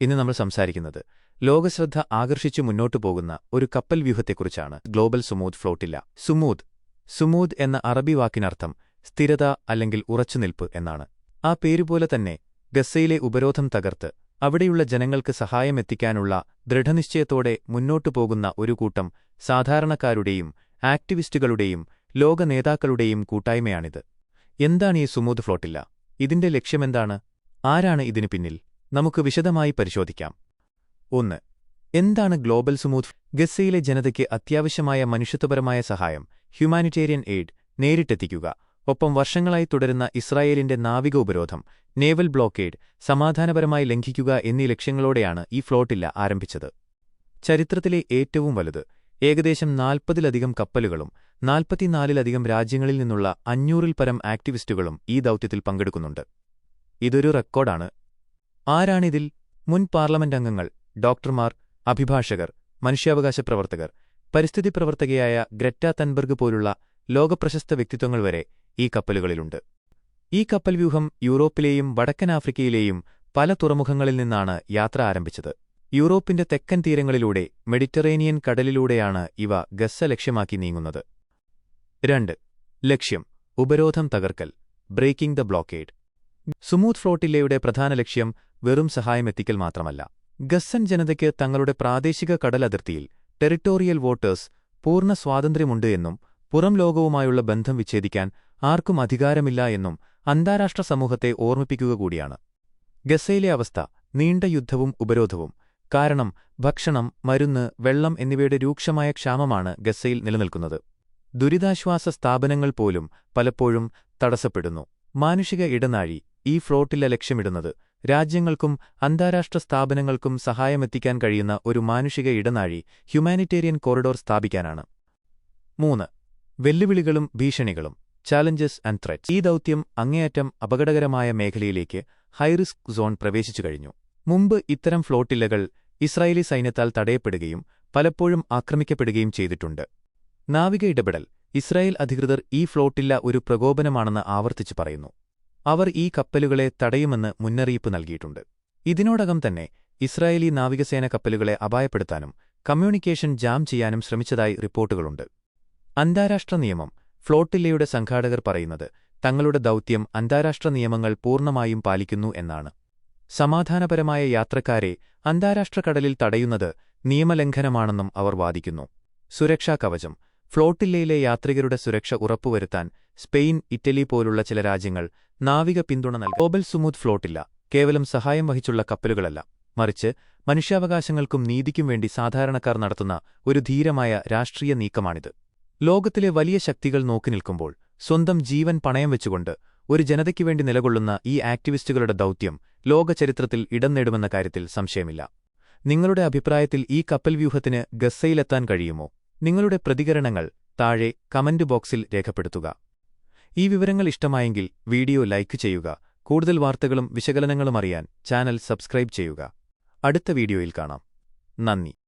ഇന്ന് നമ്മൾ സംസാരിക്കുന്നത് ലോകശ്രദ്ധ ആകർഷിച്ചു മുന്നോട്ടു പോകുന്ന ഒരു കപ്പൽ വ്യൂഹത്തെക്കുറിച്ചാണ്. Global Sumud Flotilla. Sumud. Sumud എന്ന അറബി വാക്കിനർത്ഥം സ്ഥിരത അല്ലെങ്കിൽ ഉറച്ചുനിൽപ്പ് എന്നാണ്. ആ പേരുപോലെ തന്നെ ഗസയിലെ ഉപരോധം തകർത്ത് അവിടെയുള്ള ജനങ്ങൾക്ക് സഹായമെത്തിക്കാനുള്ള ദൃഢനിശ്ചയത്തോടെ മുന്നോട്ടു പോകുന്ന ഒരു കൂട്ടം സാധാരണക്കാരുടെയും ആക്ടിവിസ്റ്റുകളുടെയും ലോക നേതാക്കളുടെയും കൂട്ടായ്മയാണിത്. എന്താണ് ഈ സുമൂദ് ഫ്ലോട്ടില്ല? ഇതിന്റെ ലക്ഷ്യമെന്താണ്? ആരാണ് ഇതിനു പിന്നിൽ? നമുക്ക് വിശദമായി പരിശോധിക്കാം. ഒന്ന് എന്താണ് ഗ്ലോബൽ സുമൂത്ത്? ഗസയിലെ ജനതയ്ക്ക് അത്യാവശ്യമായ മനുഷ്യത്വപരമായ സഹായം ഹ്യൂമാനിറ്റേറിയൻ എയ്ഡ് നേരിട്ടെത്തിക്കുക. ഒപ്പം വർഷങ്ങളായി തുടരുന്ന ഇസ്രായേലിന്റെ നാവിക ഉപരോധം നേവൽ ബ്ലോക്കേഡ് സമാധാനപരമായി ലംഘിക്കുക എന്നീ ലക്ഷ്യങ്ങളോടെയാണ് ഈ ഫ്ലോട്ടില്ല ആരംഭിച്ചത്. ചരിത്രത്തിലെ ഏറ്റവും വലുത് ഏകദേശം നാൽപ്പതിലധികം കപ്പലുകളും നാൽപ്പത്തിനാലിലധികം രാജ്യങ്ങളിൽ നിന്നുള്ള അഞ്ഞൂറിൽ പരം ആക്ടിവിസ്റ്റുകളും ഈ ദൗത്യത്തിൽ പങ്കെടുക്കുന്നുണ്ട്. ഇതൊരു റെക്കോർഡാണ്. ആരാണിതിൽ മുൻ പാർലമെന്റ് അംഗങ്ങൾ ഡോക്ടർമാർ അഭിഭാഷകർ മനുഷ്യാവകാശ പ്രവർത്തകർ പരിസ്ഥിതി പ്രവർത്തകയായ ഗ്രറ്റ തൻബർഗ് പോലുള്ള ലോകപ്രശസ്ത വ്യക്തിത്വങ്ങൾ വരെ ഈ കപ്പലുകളിലുണ്ട്. ഈ കപ്പൽ വ്യൂഹം യൂറോപ്പിലെയും വടക്കൻ ആഫ്രിക്കയിലെയും പല തുറമുഖങ്ങളിൽ നിന്നാണ് യാത്ര ആരംഭിച്ചത്. യൂറോപ്പിന്റെ തെക്കൻ തീരങ്ങളിലൂടെ മെഡിറ്ററേനിയൻ കടലിലൂടെയാണ് ഇവ ഗസ്സ ലക്ഷ്യമാക്കി നീങ്ങുന്നത്. രണ്ട്. ലക്ഷ്യം. ഉപരോധം തകർക്കൽ. Breaking the blockade. സുമൂത്ത് ഫ്ലോട്ടില്ലയുടെ പ്രധാന ലക്ഷ്യം വെറും സഹായമെത്തിക്കൽ മാത്രമല്ല. ഗസ്സൻ ജനതയ്ക്ക് തങ്ങളുടെ പ്രാദേശിക കടലതിർത്തിയിൽ ടെറിട്ടോറിയൽ വോട്ടേഴ്സ് പൂർണ സ്വാതന്ത്ര്യമുണ്ട് എന്നും പുറം ലോകവുമായുള്ള ബന്ധം വിച്ഛേദിക്കാൻ ആർക്കും അധികാരമില്ല എന്നും അന്താരാഷ്ട്ര സമൂഹത്തെ ഓർമ്മിപ്പിക്കുക കൂടിയാണ്. ഗസയിലെ അവസ്ഥ നീണ്ട യുദ്ധവും ഉപരോധവും കാരണം ഭക്ഷണം മരുന്ന് വെള്ളം എന്നിവയുടെ രൂക്ഷമായ ക്ഷാമമാണ് ഗസയിൽ നിലനിൽക്കുന്നത്. ദുരിതാശ്വാസ സ്ഥാപനങ്ങൾ പോലും പലപ്പോഴും തടസ്സപ്പെടുന്നു. മാനുഷിക ഇടനാഴി ഈ ഫ്ലോട്ടില ലക്ഷ്യമിടുന്നത് രാജ്യങ്ങൾക്കും അന്താരാഷ്ട്ര സ്ഥാപനങ്ങൾക്കും സഹായമെത്തിക്കാൻ കഴിയുന്ന ഒരു മാനുഷിക ഇടനാഴി ഹ്യൂമാനിറ്റേറിയൻ കോറിഡോർ സ്ഥാപിക്കാനാണ്. മൂന്ന് വെല്ലുവിളികളും ഭീഷണികളും ചാലഞ്ചസ് ആൻഡ് ത്രെറ്റ് ഈ ദൗത്യം അങ്ങേയറ്റം അപകടകരമായ മേഖലയിലേക്ക് ഹൈറിസ്ക് സോൺ പ്രവേശിച്ചു കഴിഞ്ഞു. മുമ്പ് ഇത്തരം ഫ്ലോട്ടില്ലകൾ ഇസ്രായേലി സൈന്യത്താൽ തടയപ്പെടുകയും പലപ്പോഴും ആക്രമിക്കപ്പെടുകയും ചെയ്തിട്ടുണ്ട്. നാവിക ഇടപെടൽ. ഇസ്രായേൽ അധികൃതർ ഈ ഫ്ലോട്ടില്ല ഒരു പ്രകോപനമാണെന്ന് ആവർത്തിച്ചു പറയുന്നു. അവർ ഈ കപ്പലുകളെ തടയുമെന്ന് മുന്നറിയിപ്പ് നൽകിയിട്ടുണ്ട്. ഇതിനോടകം തന്നെ ഇസ്രായേലി നാവികസേന കപ്പലുകളെ അപായപ്പെടുത്താനും കമ്മ്യൂണിക്കേഷൻ ജാം ചെയ്യാനും ശ്രമിച്ചതായി റിപ്പോർട്ടുകളുണ്ട്. അന്താരാഷ്ട്ര നിയമം ഫ്ലോട്ടില്ലയുടെ സംഘാടകർ പറയുന്നത് തങ്ങളുടെ ദൗത്യം അന്താരാഷ്ട്ര നിയമങ്ങൾ പൂർണമായും പാലിക്കുന്നു എന്നാണ്. സമാധാനപരമായ യാത്രക്കാരെ അന്താരാഷ്ട്ര കടലിൽ തടയുന്നത് നിയമലംഘനമാണെന്നും അവർ വാദിക്കുന്നു. സുരക്ഷാ കവചം ഫ്ലോട്ടില്ലയിലെ യാത്രികരുടെ സുരക്ഷ ഉറപ്പുവരുത്താൻ സ്പെയിൻ ഇറ്റലി പോലുള്ള ചില രാജ്യങ്ങൾ നാവിക പിന്തുണ നൽകി. ഗ്ലോബൽ സുമൂത്ത് ഫ്ലോട്ടില്ല കേവലം സഹായം വഹിച്ചുള്ള കപ്പലുകളല്ല. മറിച്ച് മനുഷ്യാവകാശങ്ങൾക്കും നീതിക്കും വേണ്ടി സാധാരണക്കാർ നടത്തുന്ന ഒരു ധീരമായ രാഷ്ട്രീയ നീക്കമാണിത്. ലോകത്തിലെ വലിയ ശക്തികൾ നോക്കി നിൽക്കുമ്പോൾ സ്വന്തം ജീവൻ പണയം വെച്ചുകൊണ്ട് ഒരു ജനതയ്ക്കു വേണ്ടി നിലകൊള്ളുന്ന ഈ ആക്ടിവിസ്റ്റുകളുടെ ദൗത്യം ലോകചരിത്രത്തിൽ ഇടം നേടുമെന്ന കാര്യത്തിൽ സംശയമില്ല. നിങ്ങളുടെ അഭിപ്രായത്തിൽ ഈ കപ്പൽ വ്യൂഹത്തിന് ഗസ്സയിലെത്താൻ കഴിയുമോ? നിങ്ങളുടെ പ്രതികരണങ്ങൾ താഴെ കമന്റ് ബോക്സിൽ രേഖപ്പെടുത്തുക. ഈ വിവരങ്ങൾ ഇഷ്ടമായെങ്കിൽ വീഡിയോ ലൈക്ക് ചെയ്യുക. കൂടുതൽ വാർത്തകളും വിശകലനങ്ങളും അറിയാൻ ചാനൽ സബ്സ്ക്രൈബ് ചെയ്യുക. അടുത്ത വീഡിയോയിൽ കാണാം. നന്ദി.